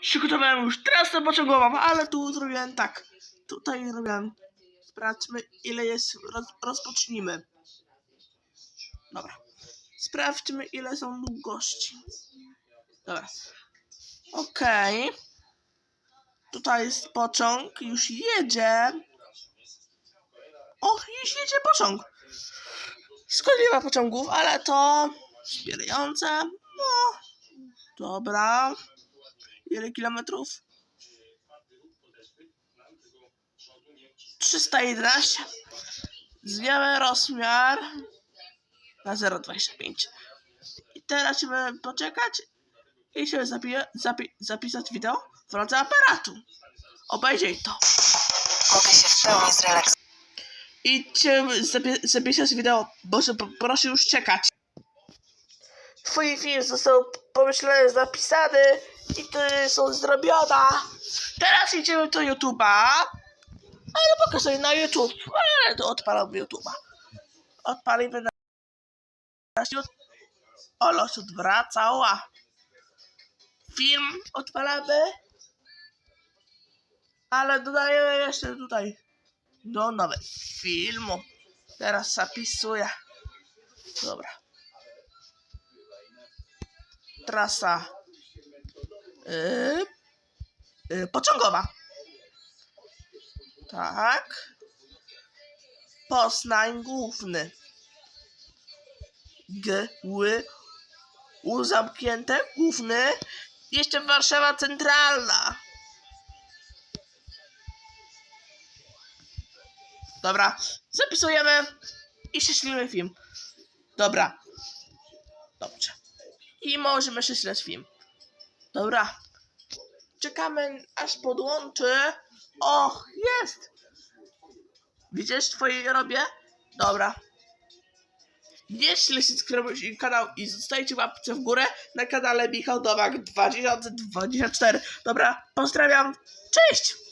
Przygotowałem już trasę pociągową, ale tu zrobiłem tak. Tutaj robiłem. Sprawdźmy ile jest. Roz, rozpocznijmy. Dobra. Sprawdźmy ile są długości. Dobra. Okej. Tutaj jest pociąg. Już jedzie. O, już jedzie pociąg. Skąd nie ma pociągów, ale to wspierające. No, dobra. Ile kilometrów? 311. Zmieniamy rozmiar na 0,25. I teraz trzeba poczekać i się zapi zapi zapisać wideo w drodze aparatu. Obejrzyj to. Mogę się w pełni zrelaksować. Zapi zapisać wideo, Boże, proszę już czekać. Twój film został pomyślany, zapisany i to są zrobiona. Teraz idziemy do YouTube'a. Ale pokazuję na YouTube. Ale to odpalam YouTube'a. Odpalimy na. Olo się odwracała. Film odpalamy. Ale dodajemy jeszcze tutaj do nowego filmu. Teraz zapisuję. Dobra. Trasa yy, yy, pociągowa. Tak. Poznań główny. G, ły, U zamknięte, główny. Jeszcze Warszawa centralna. Dobra, zapisujemy i prześlimy film. Dobra. Dobrze. I możemy prześleć film. Dobra. Czekamy aż podłączy. O, jest! Widzisz twoje robię? Dobra. Jeśli subskrybujecie kanał i zostajcie łapce w górę na kanale Michał Nowak 2024. Dobra, pozdrawiam. Cześć!